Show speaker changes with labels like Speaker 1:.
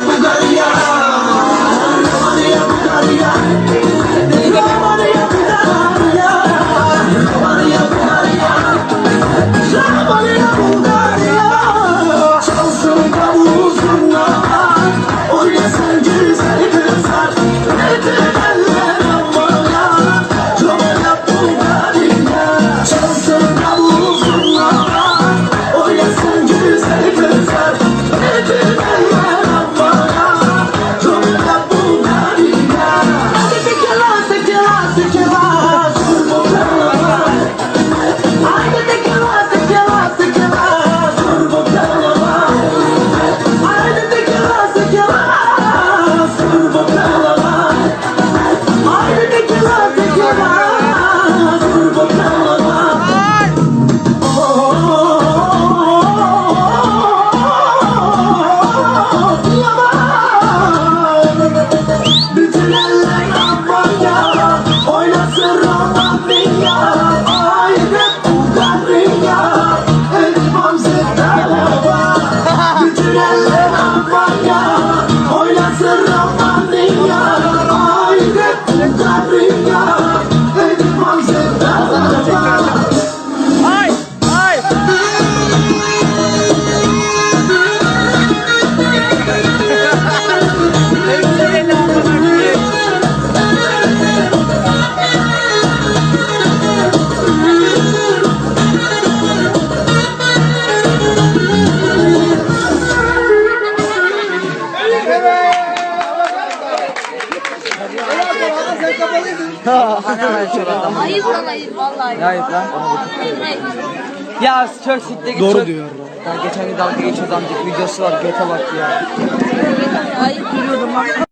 Speaker 1: Never 나
Speaker 2: Hayır lan hayır vallahi.
Speaker 1: Hayır lan.
Speaker 2: Hayır.
Speaker 1: Ya çok siktir git.
Speaker 3: Doğru diyor.
Speaker 1: Ya geçen gün dalga geçiyordu amcık videosu var göte bak ya.
Speaker 2: Hayır.